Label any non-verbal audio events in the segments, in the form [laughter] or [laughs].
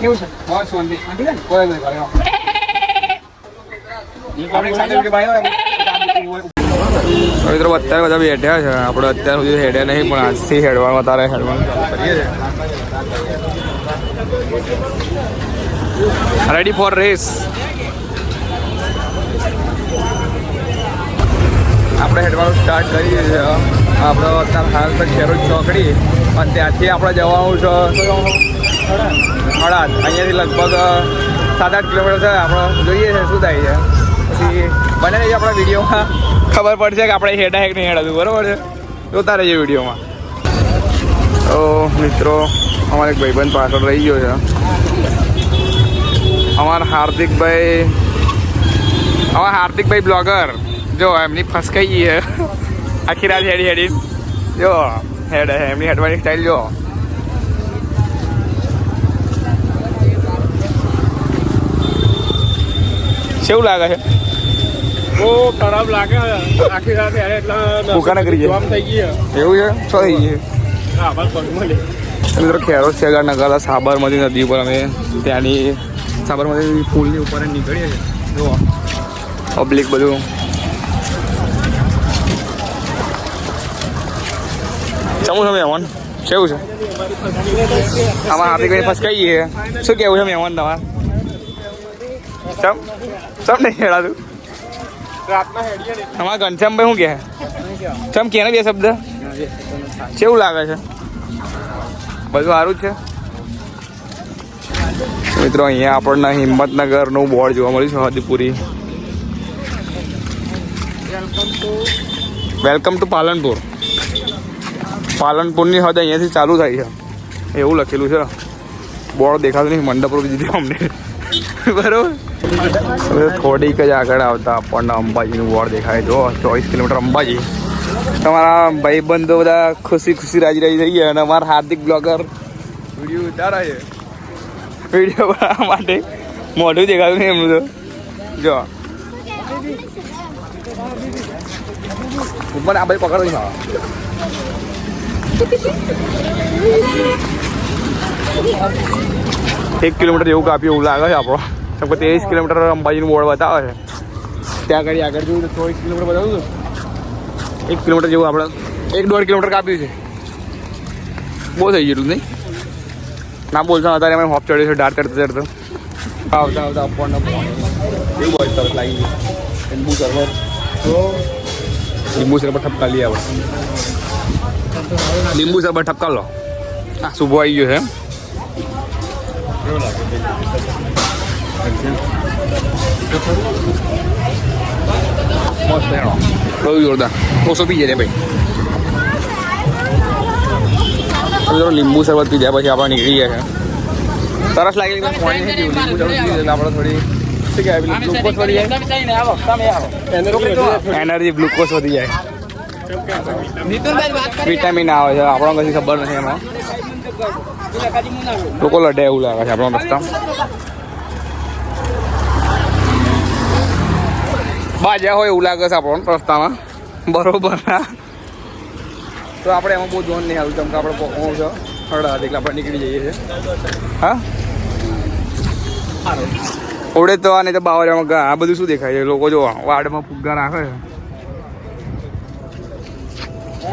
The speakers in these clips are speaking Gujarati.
કેવું છે? બસ શાંતિ. શાંતિ છે કોઈ નહીં ભાઈ આપણે સાથે કે ભાઈ હોય, મિત્રો અત્યારે બધા બેઠ્યા છે. આપણે અત્યાર સુધી હેડ્યા નહીં પણ આજથી હેડવાનું તારે હેડવાનું કરીએ રેડી ફોર રેસ આપણે હેડવાનું સ્ટાર્ટ કરીએ છીએ. આપણે અત્યારે હાલ તો ખેડૂત ચોકડી. અને ત્યાંથી આપણે જવાનું છે હળાદ અહીંયાથી લગભગ સાત આઠ કિલોમીટર છે. આપણે જોઈએ છે શું થાય છે. પછી બને રહીએ આપણા વિડીયોમાં. ખબર પડશે કે આપણે હેડા હેક નહીં હેડાતું બરાબર છે? જોતા રહીએ વિડીયોમાં. તો મિત્રો, અમારે એક ભાઈબંધ પાછળ રહી ગયો છે. અમારા હાર્દિકભાઈ અમારા હાર્દિકભાઈ બ્લોગર. જો, એમની ફસકાઈ છે. આખી રાત હેડી હેડી જો હેડ એમની હેડવાની સ્ટાઇલ જો કેવું લાગે છે? બહુ ખરાબ લાગે આખી રાત યારે એટલે ભૂખા નગરી ગયા. થઈ ગઈ એવું છે? શું થઈ ગયું? હા બસ મિત્રો છે નગર સાબરમતી નદી ઉપર અમે ત્યાંની સાબરમતી પુલની ઉપર નીકળીએ છીએ. જુઓ. પબ્લિક બધું. ચમું છે મહેમાન? કેવું છે? આમાં હાર્દિકભાઈ પાસે કહીએ શું કેવું છે મહેમાન તમારે? ચમ ચમ નહીં હેડાતું તમારા ઘનશ્યામભાઈ શું કહે ચમ કે બે શબ્દ? કેવું લાગે છે? બધું સારું જ છે? મિત્રો, અહીંયા આપણને હિંમતનગરનું બોર્ડ જોવા મળ્યું છે, હદીપુરી. Welcome to Palanpur. પાલનપુરની હદ અહીંયાથી ચાલુ થાય છે. એવું લખેલું છે. બોર્ડ દેખાતું નહીં, મંડપ રોકી દીધું અમને. બરોબર? હવે થોડીક જ આગળ આવતા આપણને અંબાજીનું બોર્ડ દેખાય. જો, ચોવીસ કિલોમીટર અંબાજી. તમારા ભાઈબંધો બધા ખુશી ખુશી રાજી રાજી થઈ ગયા અને અમારા હાર્દિક બ્લોગર વીડિયો ઉતારા છે. વીડિયો બનાવવા માટે મોઢું દેખાતું નહીં એમનું તો. જો. ઉપર આ ભાઈ પકડો નહીં એક કિલોમીટર જેવું કાપ્યું એવું લાગે છે આપણો. કેમ કે ત્રેવીસ કિલોમીટર અંબાજીનું બોર્ડ બતાવે છે. ત્યાં આગળ આગળ જોયું તો ચોવીસ કિલોમીટર બતાવ્યું હતું. એક કિલોમીટર જેવું આપણે એક દોઢ કિલોમીટર કાપ્યું છે. બહુ થઈ ગયું નહીં? ના બોલતા અત્યારે અમે હોપ ચડ્યું છે ડાર ચડતા ચડતા આવતા આવતા આપવાનું એવું હોય સરસ લાગી ગયું? લીંબુ સરબત લીંબુ સરબત ઠપકા લઈ આવો. લીંબુ સરબત ઠપકા લો. આ શુભો આવી ગયો છે એમ. મસ્ત એનો બહુ જોરદાર ઓછો પી જાય ભાઈ લીંબુ શરબત પી જાય પછી આપણે નીકળી ગયા છે. તરસ લાગેલી આપણે થોડી એનર્જી ગ્લુકોઝ વધી જાય. વિટામિન આવે છે આપણને કશી ખબર નથી એમાં. લોકો લડે એવું લાગે છે આપણો રસ્તા. બાજા હોય એવું લાગે છે આપણો રસ્તામાં. બરોબર ના. તો આપણે એમાં બહુ જોન નહીં આવ્યું કે આપણે પોકવાનું છે, હળા એટલે આપણે નીકળી જઈએ છીએ. હા? ઓડે તો આ તો બાવરિયામાં આ બધું શું દેખાય છે? લોકો જો વાડમાં ફુગ્ગા રાખે છે.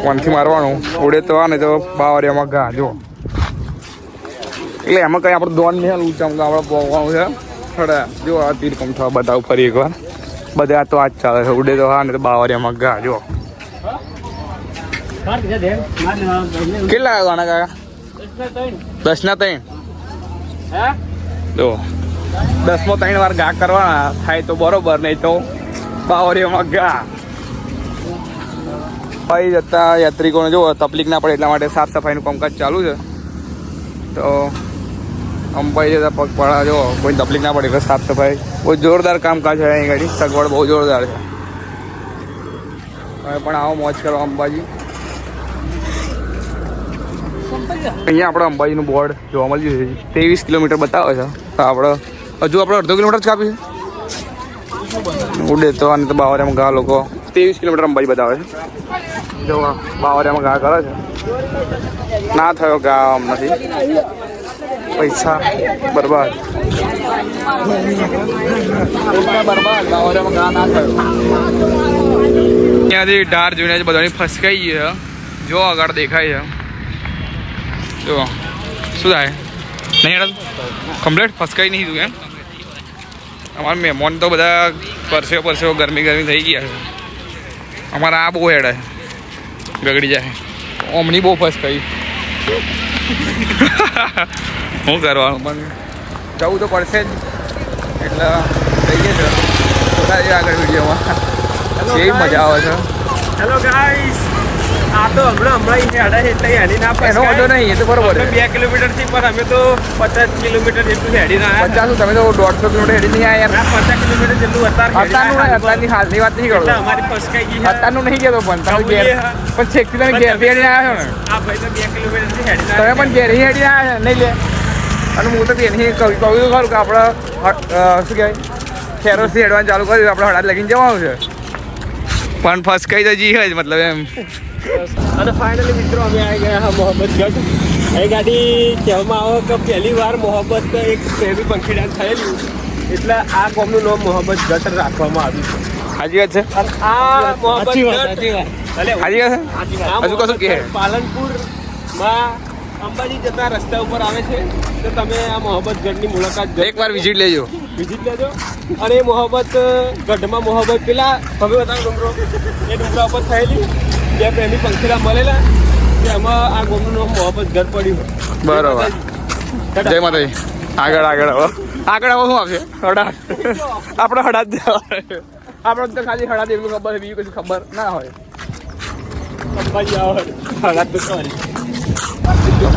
કોનથી મારવાનું? ઉડે તો આ ને તો બાવરિયામાં ગા જો. એટલે એમાં કઈ આપણે દોન નહીં હાલવું તો આપણે પોકવાનું છે. હળા જો, આ તીર થવા બતાવું ફરી એકવાર. બધા તો આજ ચાલે છે. ઉડે તો હા ને તો બાવરિયામાં ગા જો. કેટલા ગાણા કાકા? દસ ના ત્રણ. જો. દસમો ત્રણ વાર ગા કરવાના. થાય તો બરોબર, નહીં તો બાવરિયામાં ગા ભાઈ જતા યાત્રિકોને જો તકલીફ ના પડે એટલા માટે સાફ સફાઈનું કામકાજ ચાલુ છે. તો અંબાઈ જતા પગપાળા જો કોઈ તકલીફ ના પડે એટલે સાફ સફાઈ. બહુ જોરદાર કામકાજ છે અહીં ગાડી. સગવડ બહુ જોરદાર છે. હવે પણ આવો મોજ કરો અંબાજી. અહીંયા આપણે અંબાજીનું બોર્ડ જોવા મળ્યું છે. ત્રેવીસ કિલોમીટર બતાવે છે. તો આપણે હજુ આપણે અડધો કિલોમીટર જ કાપ્યું છે. ઉડે તો અને તો બાવરિયામાં ઘા લોકો ત્રેવીસ કિલોમીટર અંબાજી બતાવે છે જો બાવરિયામાં ઘા કરે છે ના થયો ઘા આમ નથી પૈસા બરબાદ બરબાદ ત્યાંથી ઢાર જોઈને જ બધાની ફસકાઈ છે જો આગળ દેખાય છે જો શું થાય નહીં હેડા કમ્પ્લેટ ફસકાઈ નહીં તું એમ અમારા મહેમાન તો બધા પરસેવો પરસેવો ગરમી ગરમી થઈ ગયા છે અમારા આ બહુ હેડે ગગડી જાય. ઓમની બહુ ફસકાઈ શું કરવાનું? પણ જવું તો પડશે જ. એટલે જઈએ છે. આગળ વિડીયોમાં. કેવી મજા આવે છે? હેલો ગાઈસ આ તો હમણાં હમણાં હેડા છે એટલે હેડી ના એનો વાંધો નહીં એ તો બરોબર છે. બે કિલોમીટરથી પણ અમે તો પચાસ કિલોમીટર જેટલું હેડી ના પચાસ તમે તો દોઢસો કિલોમીટર હેડી નહીં આવ્યા યાર. પચાસ કિલોમીટર જેટલું અત્યારે અત્યારનું અત્યારની હાલની વાત નહીં કરો. અમારી ફસકાઈ ગઈ અત્યારનું નહીં કહેતો પણ તમે ઘેર જવું એ હા. પણ છેકથી તમે ઘેર હેડીને આવ્યા ને. આ ભાઈ તો બે કિલોમીટરથી હેડી તમે પણ ઘેર આવ્યા નહીં લે. અને હું તો એની ખરું કે આપણે શું કહેવાય? ખેરોસથી હેડવાનું ચાલુ કર્યું આપણે હડાદ લગીને જવાનું છે. પણ ફસકાઈ તો જી જ મતલબ એમ. અને ફાઇનલી મિત્રો અમે આવી ગયા હા મોહબ્બતગઢ એ ગાડી કહેવામાં આવે કે પહેલી વાર મોહબ્બત એક પ્રેમી પંખીડા થયેલું. એટલે આ ગામનું નામ મોહબ્બતગઢ રાખવામાં આવ્યું સાચી વાત છે? છે અને આ મોહબ્બતગઢ અલે, સાચી વાત. છે? હજુ કશું કહે? મોહબ્બતગઢ પાલનપુરમાં અંબાજી જતા રસ્તા ઉપર આવે છે તો તમે આ મોહબ્બતગઢની મુલાકાત એકવાર વિઝિટ લેજો. વિઝિટ લેજો. અને એ મોહબ્બત ગઢમાં મોહબ્બત પેલા હવે બતાવો ડુંગરો એ ડુંગરા ઉપર થયેલી જે પ્રેમી પંખીરા મળેલા એમાં આ ગોમનું નામ મોહબ્બત ગઢ પડ્યું બરાબર. જય માતાજી. આગળ આગળ આવો. આગળ આવો શું આવશે? હડાદ. આપણે હડાદ જવાનું. આપણે તો ખાલી હડાદ એટલું ખબર બીજું કશું ખબર ના હોય. અંબાજી આવે. હાલાત તો.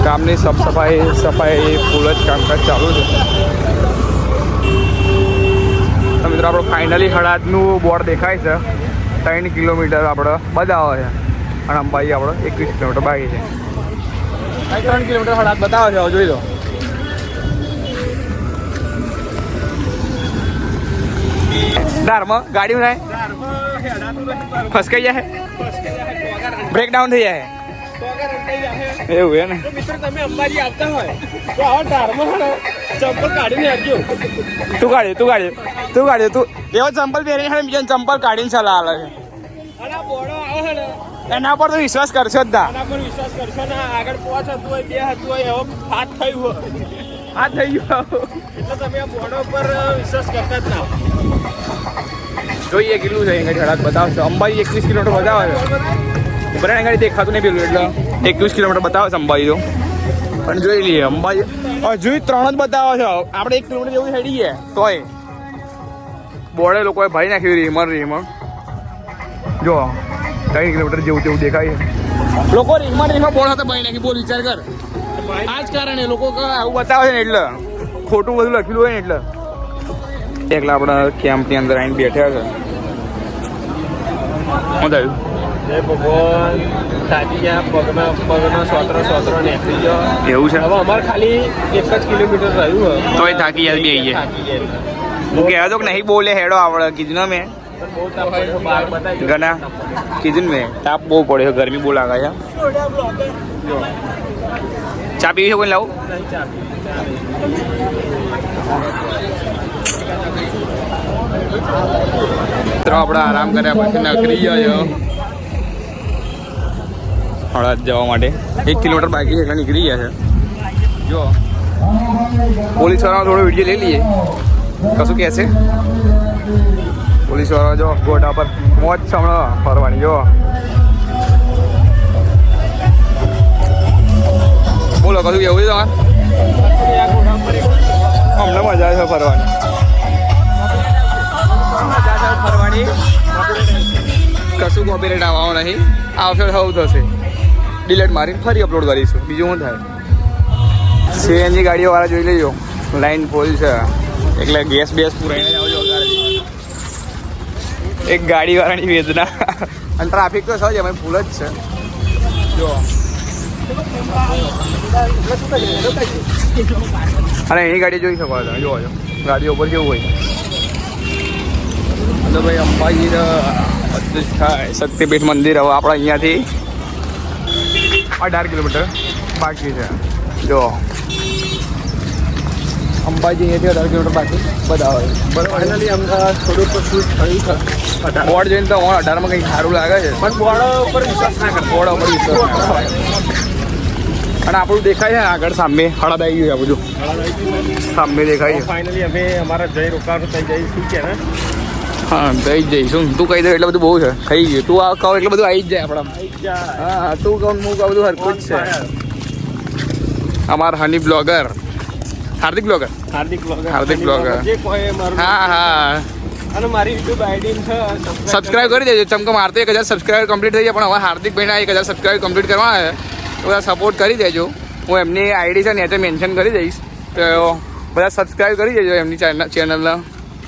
કામની સાફ સફાઈ સફાઈ ફૂલ જ કામકાજ ચાલુ છે. મિત્રો આપણે ફાઇનલી હળાદનું બોર્ડ દેખાય છે. ત્રણ કિલોમીટર આપણે બતાવે છે. અને અંબાજી આપણે એકવીસ કિલોમીટર બાકી છે. ત્રણ કિલોમીટર હળાદ બતાવે છે જોઈ લો. ધારમાં ગાડી થાય? ધારમાં હેડાતું ફસકાઈ જાય? બ્રેકડાઉન થઈ જાય. એવું હે ને? મિત્રો તમે અંબાજી આવતા હોય તો આવા ધારમાં ચંપલ કાઢીને આવજો તું કાઢ્યો તું કાઢ્યો તું કાઢ્યો તું. એવો ચંપલ પહેરીને ખાલી બીજાને ચંપલ કાઢીને સલાહ આલે છે એના પર તો વિશ્વાસ કરશો જ ના. પર વિશ્વાસ કરશો ના આગળ પાંચ હતું હોય બે હતું હોય એવો હાથ થયું હોય હાથ થઈ ગયો. એટલે તમે આ બોર્ડો પર વિશ્વાસ કરતા જ ના. જોઈએ કેટલું છે અહીં હળાદ બતાવશો. અંબાજી એકવીસ કિલોમીટર બતાવે છે. બરાબર ગાડી દેખાતું નહીં પેલું એટલે એકવીસ કિલોમીટર બતાવે છે અંબાજી તો. પણ જોઈ લઈએ, અંબાજી હજુ ત્રણ જ બતાવે છે. આપણે એક કિલોમીટર જેવું હેડી તોય. બોર્ડે લોકોએ ભાઈ નાખ્યું રીમર રીમર જો, ત્રણ કિલોમીટર જેવું તેવું દેખાય લોકો રીમર રીમર બોર્ડ હતા ભાઈ નાખી, બોલ વિચાર કર. આ જ કારણે લોકો આવું બતાવે છે ને એટલે. ખોટું બધું લખેલું હોય ને એટલે. એકલા આપણા કેમ્પની અંદર આવીને બેઠા છે. શું થયું? જય ભગવાન. ગયા પગના પગના સોતરો સોતરો નીકળી ગયો એવું છે? હવે અમારે ખાલી એક જ કિલોમીટર રહ્યું હોય તોય થાકી જાય બે હું કહેવા તો કે નહીં બોલે હેડો આવડે કીધું ને મેં. ઘણા. કીધું મેં. તાપ બહુ પડ્યો છે ગરમી બહુ લાગે છે. ચા પીવી છે કોઈ લાવું? મિત્રો આપણે આરામ કર્યા પછી નકરી ગયો હળદ જવા માટે. એક કિલોમીટર બાકી એટલે નીકળી ગયા છે. જો પોલીસ વાળાનો થોડો વીડિયો લઈ લઈએ. કશું કહે છે પોલીસવાળા જો ગોટા પર મોજ છે હમણાં ફરવાની, જો. બોલો, કશું કેવું છે અમને મજા આવે છે ફરવાની. કશું કોપીરેટ આવવાનું નહીં. આવશે થવું થશે. ડિલેટ મારીને ફરી અપલોડ કરીશું. બીજું શું થાય? સીએનજી ગાડીઓ વાળા જોઈ લેજો. લાઈન ફૂલ છે. એટલે ગેસ બેસ પૂરાઈને આવજો એક ગાડી વાળાની વેદના. અને ટ્રાફિક તો સહજ અમે ફૂલ જ છે. જો. અને એની ગાડી જોઈ શકો તમે. જોવો છો ગાડી ઉપર કેવું હોય. તો ભાઈ અંબાજી થાય. શક્તિપીઠ મંદિર હવે આપણે અહીંયાથી અઢાર કિલોમીટર બાકી છે. જો. અંબાજી અહીંયાથી અઢાર કિલોમીટર બાકી બતાવે ફાઇનલી અમદાવાદ થોડુંક શૂટ થયું. બોર્ડ જોઈને તો અઢારમાં કંઈક સારું લાગે છે. પણ બોર્ડ ઉપર વિશ્વાસ ના કરતો. બોર્ડ ઉપર વિશ્વાસ. અને આપણું દેખાય છે આગળ સામે. હળદ આવી ગયું બધું. સામે દેખાય છે. ફાઇનલી અમે અમારા જય રોકાણ થઈ જઈશું કે ને? હા થઈ જઈશું તું કહી દે એટલે બધું બહુ છે. થઈ ગયું. તું આ કહો એટલે બધું આવી જ જાય આપણા. હા હા, તું કહું હું કહું બધું હરકું જ છે. અમાર હની blogger Hardik blogger Hardik blogger Hardik blogger. હા હા. અને મારી યુટ્યુબ આઈડી છે સબસ્ક્રાઇબ કરી દેજો. ચમકો મારતો એક હજાર સબસ્ક્રાઇબ કમ્પ્લીટ થઈ જાય પણ હવે હાર્દિક ભાઈના એક હજાર સબસ્ક્રાઇબ કમ્પ્લીટ કરવા છે તો બધા સપોર્ટ કરી દેજો. હું એમની આઈડી છે ને એ મેન્શન કરી દઈશ. તો બધા સબસ્ક્રાઇબ કરી દેજો એમની ચેનલ ચેનલના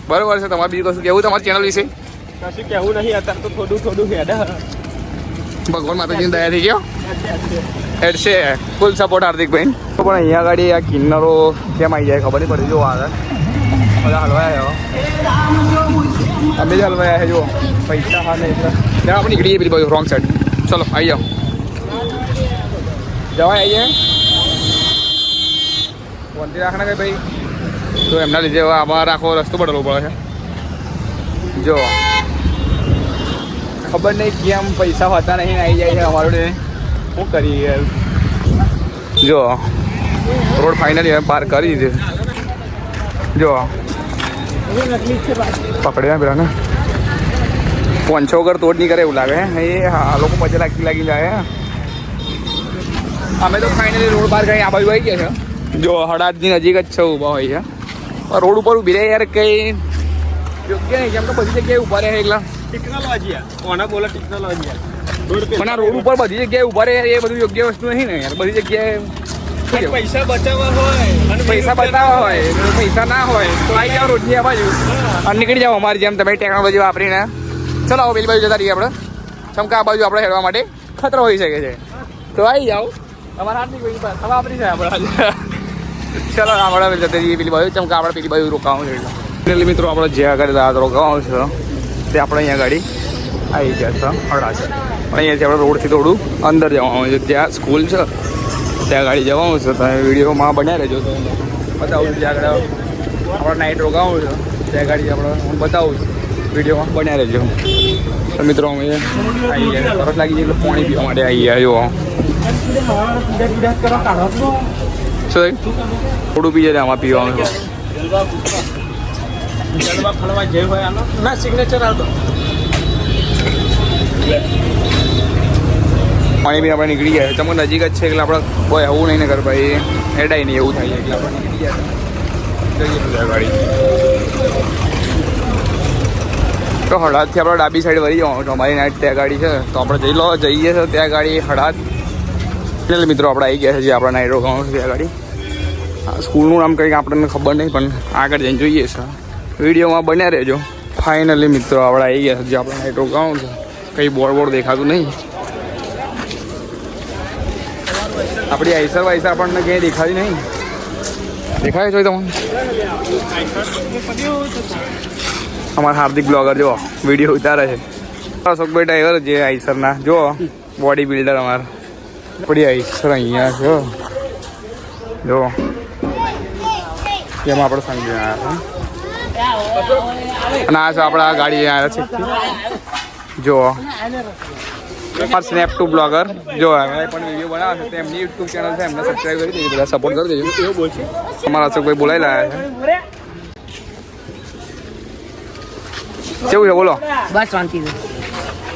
બરોબર છે તમારે બીજું કશું કેવું તમારી ચેનલ વિશે? કશું કેવું નહીં અત્યારે તો થોડું થોડું હેડ. ભગવાન માતાજીની દયા થઈ ગયો એટલે ફૂલ સપોર્ટ હાર્દિકભાઈ તો પણ અહીંયા આગળ આ કિન્નરો કેમ આવી જાય ખબર નહીં પડતી જો આગળ બધા હલવાયા અમે જ હલવાયા છે જો પૈસા હા નહીં એટલે ત્યાં આપણે નીકળી જઈએ પેલી બાજુ રોંગ સાઈડ ચલો આવી જાઓ જવાય આવીએ વંતી રાખના કઈ ભાઈ તો એમના લીધે હવે અમારે આખો રસ્તો બદલવો પડે છે જો ખબર નહીં કેમ પૈસા હોતા નહીં આવી જાય છે અમારું શું યાર? જો, રોડ ફાઇનલી પાર કરી દીધી જો. પકડ્યા પેલા ને પાંચસો વગર તોડ નહીં કરે એવું લાગે એ હા લોકો પછી લાગી લાગી જાય અમે તો ફાઇનલી રોડ પાર કરી આ બાજુ આવી ગયા છે. જો હડાદની નજીક જ છે, ઊભા હોય છે. રોડ ઉપર ઊભી રહે યાર, કઈ. યોગ્ય નહીં, કેમ તો બધી જગ્યાએ ઊભા રહે, એકલા. ટેકનોલોજી કોના બોલે ટેકનોલોજી પણ આ રોડ ઉપર બધી જગ્યાએ ઊભા રહે એ બધું યોગ્ય વસ્તુ નહીં ને યાર. બધી જગ્યાએ પૈસા બચાવવા હોય અને પૈસા બતાવવા હોય. પૈસા ના હોય તો આવી જાઓ રોડની આ બાજુ. અને નીકળી જાઓ અમારી જેમ તમે ટેકનોલોજી વાપરીને. ચલો આવો પેલી બાજુ જતા રહીએ આપણે. ચમકા આ બાજુ આપણે હેડવા માટે ખતરો હોઈ શકે છે. તો આવી જાઓ. તમારા હાથની કોઈ પાસે વાપરી છે આપણે ચલો આપણે જતા રહીએ પેલી બાજુ. ચમકા આપણે પેલી બાજુ રોકાવું છે. એટલે મિત્રો આપણે જે આગળ રોકાવાનું છે તે આપણે અહીંયા ગાડી આવી ગયા છે હળા છે પણ અહીંયાથી આપણે રોડથી થોડું અંદર જવાનું છે. ત્યાં સ્કૂલ છે, ત્યાં ગાડી જવાનું છે. તમે વિડીયોમાં બન્યા રહેજો. તો બતાવું ત્યાં આગળ. આપણે નાઇટ રોકાવું છે. ત્યાં ગાડી આપણે હું બતાવું છું. વિડીયોમાં બન્યા રહેજો. તો મિત્રો, અમે આવી ગયા તરત લાગી જાય પાણી પીવા માટે આવી ગયા જો શું થોડું પી જાય આમાં પીવાનું. છે જલવા ફળવા જે હોય આનો, ના સિગ્નેચર આવતો. પાણી બી આપણે નીકળી ગયા. તમે નજીક જ છે, એટલે આપણે કોઈ આવું નહીં ને કર ભાઈ હેડાય નહીં, એવું થાય. એટલે આપણે નીકળી જઈએ ગાડી. તો હળાદથી આપણે ડાબી સાઈડ વળી જવાનું અમારી નાઈટ ત્યાં ગાડી છે. તો આપણે જઈ લો, જઈએ છે ત્યાં ગાડી હળાદ એટલે મિત્રો આપણે આવી ગયા છે જે આપણા નાઈટ રોકાવાનું છે ત્યાં ગાડી. સ્કૂલનું નામ કંઈક આપણને ખબર નહીં, પણ આગળ જઈને જોઈએ છે. વિડીયોમાં બન્યા રહેજો. ફાઇનલી મિત્રો, આપણે આવી ગયા જે આપણે નાઈટ રોકાવાનું છે. કંઈ બોર્ડ બોર્ડ દેખાતું નહીં. આપણી આઈસર વાઈસર આપણને ક્યાંય દેખાતી નહીં. દેખાય છે તમને? અમારા હાર્દિક બ્લોગર જો, વીડિયો ઉતારે છે. અશોકભાઈ ડ્રાઈવર જે આઈસરના. જો બોડી બિલ્ડર અમારા. આપણી આઈસર અહીંયા છે જો. એમાં આપણે સમજી આવ્યા અને આ છે આપણા ગાડી આવ્યા છે. જો સ્નેપ ટુ બ્લોગર જો હવે પણ વીડિયો બનાવે છે. તો એમની યુટ્યુબ ચેનલ છે એમને સબસ્ક્રાઈબ કરી દેજો બધા સપોર્ટ કરી દેજો. એવું બોલ છે? અમારા અશોકભાઈ બોલાવી લાયા છે. કેવું છે બોલો? બસ શાંતિ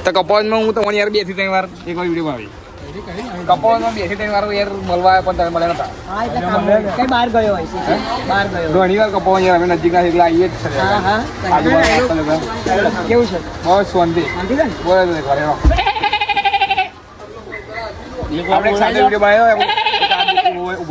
તો કપોઝમાં હું તમને યાર બેથી ત્રણ વાર એક વાર વીડિયો આવી ત્રણ વાર યાર મળવા પણ તમે મળ્યા નતા. હા એટલે કામ કઈ બહાર ગયો હોય છે? બહાર ગયો. ઘણી વાર કપોઝ યાર અમે નજીકના એટલે આવીએ જ છે. હા હા. કેવું છે? બસ શાંતિ. શાંતિ ને? બોલે તો ઘરે [laughs] આપણે એક સાથે વીડિયો બનાવ્યો